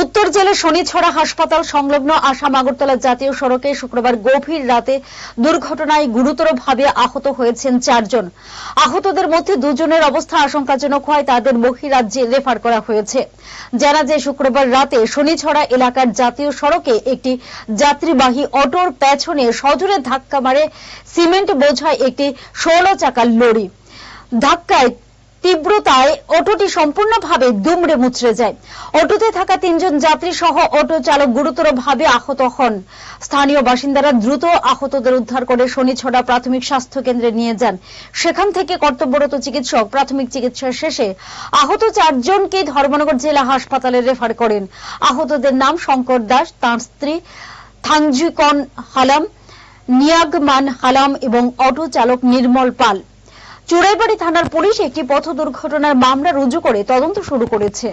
উত্তর জেলার শনিছড়া হাসপাতাল সংলগ্ন আসাম আগরতলা জাতীয় সড়কে শুক্রবার গভীর রাতে দুর্ঘটনায় গুরুতরভাবে আহত হয়েছেন চারজন। আহতদের মধ্যে দুজনের অবস্থা আশঙ্কাজনক হয় তাদের বহিরাজ্যে রেফার করা হয়েছে। জানা যায়, শুক্রবার রাতে শনিছড়া এলাকার জাতীয় সড়কে একটি যাত্রীবাহী অটোর পেছনে সজোরে ধাক্কা মারে সিমেন্ট বোঝায় একটি ষোলো চাকার লরি। ধাক্কায় তীব্রতায় অটোটি সম্পূর্ণভাবে দুমড়ে মুচড়ে যায়। অটোতে থাকা তিনজন যাত্রী সহ অটো চালক গুরুতরভাবে আহত হন। স্থানীয় বাসিন্দারা দ্রুত আহতদের উদ্ধার করে শনিছড়া প্রাথমিক স্বাস্থ্য কেন্দ্রে নিয়ে যান। সেখান থেকে কর্তব্যরত চিকিৎসক প্রাথমিক চিকিৎসা শেষে আহত চারজনকে ধর্মনগর জেলা হাসপাতালে রেফার করেন। আহতদের নাম শঙ্কর দাস, তাঁর স্ত্রী থাংজুকন হালাম, নিয়াগমান হালাম এবং অটো চালক নির্মল পাল। চুড়াইবাড়ি থানার পুলিশ একটি পথ দুর্ঘটনার মামলা রুজু করে তদন্ত শুরু করেছে।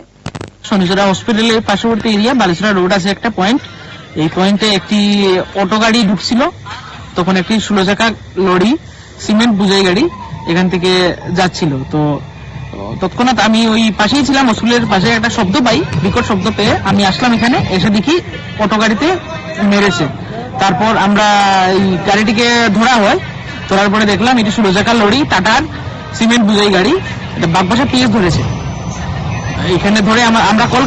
শনিচরা হসপিটালের পার্শ্ববর্তী এরিয়া বালিচরা রোড আছে একটা পয়েন্ট এই পয়েন্টে একটি অটো গাড়ি ঢুকছিল। তখন একটি ষোলো চাকা লরি, সিমেন্ট বুঝাই গাড়ি এখান থেকে যাচ্ছিল। তো, তৎক্ষণাৎ আমি ওই পাশেই ছিলাম হসপিটালের পাশে একটা শব্দ পাই, বিকট শব্দ পেয়ে আমি আসলাম এখানে, এসে দেখি অটো গাড়িতে মেরেছে। তারপর আমরা এই গাড়িটিকে ধরা হয়। ধরার পরে দেখলাম, এটি ষোলো চাকা লরি টাটার সিমেন্ট বুঝাই গাড়ি। এটা বাগবাসা পিএস ধরেছে। এখানে ধরে আমরা আমরা কল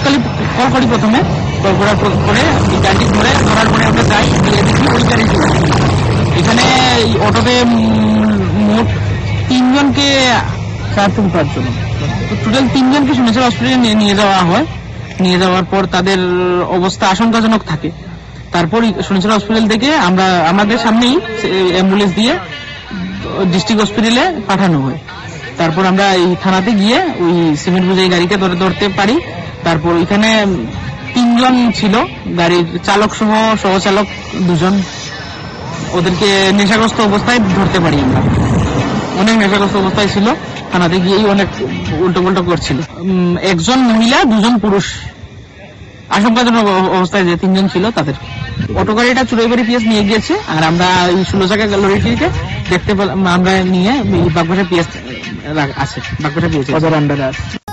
করি প্রথমে। কল করার পরে গাড়িটি ধরে ধরার পরে আমরা যাই দেখি ওই গাড়িটি। এখানে অটোতে মোট তিনজনকে চার থেকে পাঁচজন টোটাল তিনজনকে শুনেছে হসপিটালে নিয়ে নিয়ে যাওয়া হয়। নিয়ে যাওয়ার পর তাদের অবস্থা আশঙ্কাজনক থাকে। তারপর শুনেছিল হসপিটাল থেকে আমরা আমাদের সামনেই অ্যাম্বুলেন্স দিয়ে ডিস্ট্রিক্ট হসপিটালে পাঠানো হয়। তারপর আমরা এই থানাতে গিয়ে ওই সিমেন্ট বোঝাই গাড়িকে ধরে ধরতে পারি। তারপর এখানে তিনজন ছিল। গাড়ির চালক সহ, সহচালক দুজন। ওদেরকে নেশাগ্রস্ত অবস্থায় ধরতে পারি আমরা। অনেক নেশাগ্রস্ত অবস্থায় ছিল। থানাতে গিয়েই অনেক উল্টো পাল্টো করছিল একজন মহিলা, দুজন পুরুষ। আশঙ্কাজনক অবস্থায় যে তিনজন ছিল তাদের। অটো গাড়িটা চুড়াইবাড়ি পিএস নিয়ে গিয়েছে। আর আমরা এই ষোলো চাকা লরিটিকে দেখতে আমরা নিয়ে বাগবাটা পিএস আছে বাগবাটা পিএস আছে